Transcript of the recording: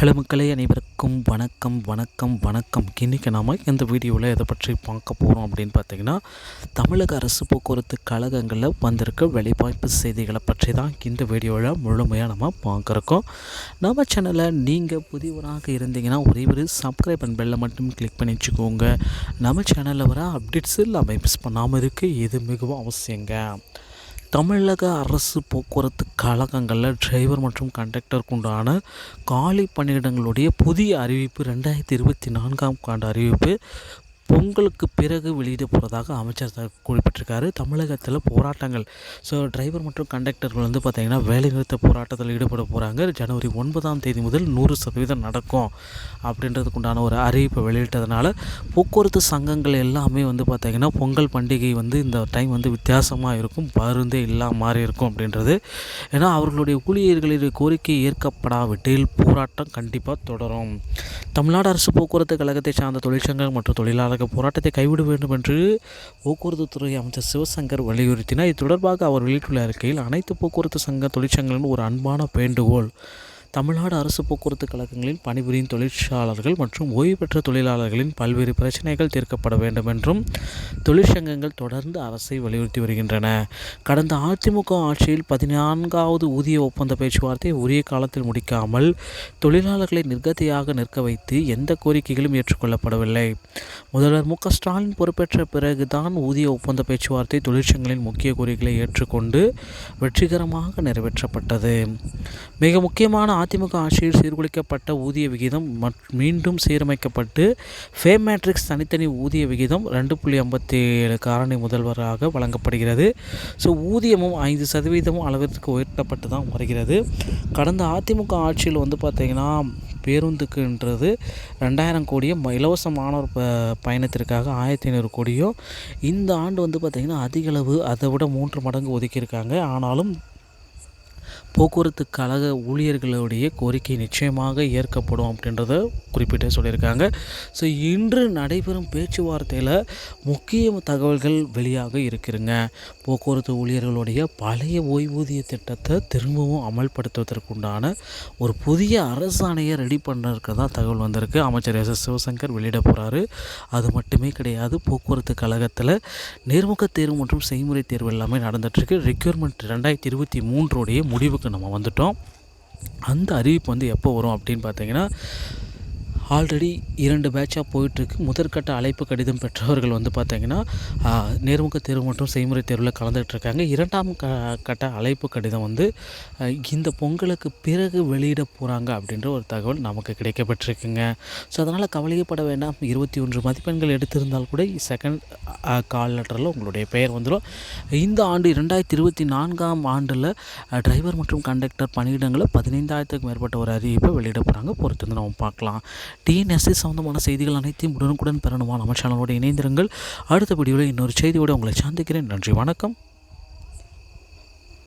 Hello மக்களே அனைவருக்கும் வணக்கம் வணக்கம் வணக்கம். இன்றைக்கி நாம் இந்த வீடியோவில் எதை பற்றி பார்க்க போகிறோம் அப்படின்னு பார்த்தீங்கன்னா தமிழக அரசு போக்குவரத்து கழகங்களில் வந்திருக்க வேலைவாய்ப்பு செய்திகளை பற்றி தான் இந்த வீடியோவில் முழுமையாக நம்ம பார்க்குறோம் நம்ம சேனலில் நீங்கள் புதியவராக இருந்தீங்கன்னா ஒரே ஒரு சப்ஸ்கிரைப் அண்ட் பெல்லை மட்டும் கிளிக் பண்ணி வச்சுக்கோங்க. நம்ம சேனலில் வர அப்டேட்ஸ் எல்லாமே மிஸ் பண்ணாமல் இருக்க இது மிகவும் அவசியங்க. தமிழக அரசு போக்குவரத்து கழகங்களில் டிரைவர் மற்றும் கண்டக்டருக்கு உண்டான காலி பணியிடங்களுடைய புதிய அறிவிப்பு ரெண்டாயிரத்தி இருபத்தி நான்காம் ஆண்டு அறிவிப்பு. பொங்கலுக்கு பிறகு வெளியிட போகிறதாக அமைச்சர் த- குறிப்பிட்டிருக்காரு. தமிழகத்தில் போராட்டங்கள். ஸோ டிரைவர் மற்றும் கண்டக்டர்கள் வந்து பார்த்திங்கன்னா வேலைநிறுத்த போராட்டத்தில் ஈடுபட போகிறாங்க ஜனவரி ஒன்பதாம் தேதி முதல் நூறு சதவீதம் நடக்கும் அப்படின்றதுக்கு உண்டான ஒரு அறிவிப்பை வெளியிட்டதுனால போக்குவரத்து சங்கங்கள் எல்லாமே வந்து பார்த்திங்கன்னா பொங்கல் பண்டிகை வந்து இந்த டைம் வந்து வித்தியாசமாக இருக்கும். பருந்தே இல்லாம மாறி இருக்கும் அப்படின்றது. ஏன்னா அவர்களுடைய ஊழியர்களின் கோரிக்கை ஏற்கப்படாவிட்டில் போராட்டம் கண்டிப்பாக தொடரும். தமிழ்நாடு அரசு போக்குவரத்து கழகத்தை சார்ந்த தொழிற்சங்கங்கள் மற்றும் தொழிலாளர்கள் போராட்டத்தை கைவிட வேண்டும் என்று போக்குவரத்துத்துறை அமைச்சர் சிவசங்கர் வலியுறுத்தினார். இது தொடர்பாக அவர் வெளியிட்டுள்ள அறிக்கையில் அனைத்து போக்குவரத்து சங்க தொழிற்சங்கங்களின் ஒரு அன்பான வேண்டுகோள். தமிழ்நாடு அரசு போக்குவரத்து கழகங்களில் பணிபுரியும் தொழிற்சாளர்கள் மற்றும் ஓய்வு பெற்ற தொழிலாளர்களின் பல்வேறு பிரச்சனைகள் தீர்க்கப்பட வேண்டும் என்றும் தொழிற்சங்கங்கள் தொடர்ந்து அரசை வலியுறுத்தி வருகின்றன. கடந்த அதிமுக ஆட்சியில் பதினான்காவது ஊதிய ஒப்பந்த பேச்சுவார்த்தை உரிய காலத்தில் முடிக்காமல் தொழிலாளர்களை நிர்கதியாக நிற்க வைத்து எந்த கோரிக்கைகளும் ஏற்றுக்கொள்ளப்படவில்லை. முதல்வர் மு ஸ்டாலின் பொறுப்பேற்ற பிறகுதான் ஊதிய ஒப்பந்த பேச்சுவார்த்தை தொழிற்சங்கங்களின் முக்கிய கோரிக்கைகளை ஏற்றுக்கொண்டு வெற்றிகரமாக நிறைவேற்றப்பட்டது. மிக முக்கியமான அதிமுக ஆட்சியில் சீர்குலைக்கப்பட்ட ஊதிய விகிதம் மீண்டும் சீரமைக்கப்பட்டு ஃபே மேட்ரிக்ஸ் தனித்தனி ஊதிய விகிதம் ரெண்டு புள்ளி ஐம்பத்தி ஏழு காரணி முதல்வராக வழங்கப்படுகிறது. ஸோ ஊதியமும் ஐந்து சதவீதமும் அளவிற்கு உயர்த்தப்பட்டு தான் வருகிறது. கடந்த அதிமுக ஆட்சியில் வந்து பார்த்திங்கன்னா பேருந்துக்குன்றது ரெண்டாயிரம் கோடியும் இலவச மாணவர் ப பயணத்திற்காக ஆயிரத்தி ஐநூறு கோடியும் இந்த ஆண்டு வந்து பார்த்திங்கன்னா அதிகளவு அதை விட மூன்று மடங்கு ஒதுக்கியிருக்காங்க. ஆனாலும் போக்குவரத்து கழக ஊழியர்களுடைய கோரிக்கை நிச்சயமாக ஏற்கப்படும் அப்படின்றத குறிப்பிட்டு சொல்லியிருக்காங்க. ஸோ இன்று நடைபெறும் பேச்சுவார்த்தையில் முக்கிய தகவல்கள் வெளியாக இருக்குதுங்க போக்குவரத்து ஊழியர்களுடைய பழைய ஓய்வூதிய திட்டத்தை திரும்பவும் அமல்படுத்துவதற்குண்டான ஒரு புதிய அரசாணையை ரெடி பண்ணுறதுக்கு தான் தகவல் வந்திருக்கு. அமைச்சர் எஸ். எஸ். சிவசங்கர் வெளியிட போகிறாரு அது மட்டுமே கிடையாது போக்குவரத்து கழகத்தில் நேர்முக தேர்வு மற்றும் செய்முறை தேர்வு எல்லாமே நடந்துகிட்ருக்கு ரெக்யூர்மெண்ட் ரெண்டாயிரத்தி இருபத்தி மூன்றோடைய முடிவுக்கு நம்ம வந்துட்டோம். அந்த அறிவிப்பு வந்து எப்போ வரும் அப்படின்னு பார்த்தீங்கன்னா ஆல்ரெடி இரண்டு பேட்சாக போயிட்டுருக்கு. முதற்கட்ட அழைப்பு கடிதம் பெற்றவர்கள் வந்து பார்த்தீங்கன்னா நேர்முக தேர்வு மற்றும் செய்முறை தேர்வில் கலந்துட்டு இருக்காங்க இரண்டாம் க கட்ட அழைப்பு கடிதம் வந்து இந்த பொங்கலுக்கு பிறகு வெளியிட போகிறாங்க அப்படின்ற ஒரு தகவல் நமக்கு கிடைக்கப்பட்டிருக்குங்க. ஸோ அதனால் கவலையப்பட வேண்டாம். இருபத்தி ஒன்று மதிப்பெண்கள் எடுத்திருந்தால் கூட செகண்ட் கால் லெட்டரில் உங்களுடைய பெயர் வந்துடும் இந்த ஆண்டு இரண்டாயிரத்தி இருபத்தி நான்காம் ஆண்டில் டிரைவர் மற்றும் கண்டக்டர் பணியிடங்களில் பதினைந்தாயிரத்துக்கு மேற்பட்ட ஒரு அறிவிப்பை வெளியிட போகிறாங்க பொறுத்து வந்து நம்ம பார்க்கலாம். டிஎன்எஸ்சி சம்மந்தமான செய்திகள் அனைத்தையும் உடனுக்குடன் பெறணுமா? நம்ம சேனலோடு இணைந்திருங்கள். அடுத்த வீடியோவில் இன்னொரு செய்தியோடு உங்களை சந்திக்கிறேன். நன்றி வணக்கம்.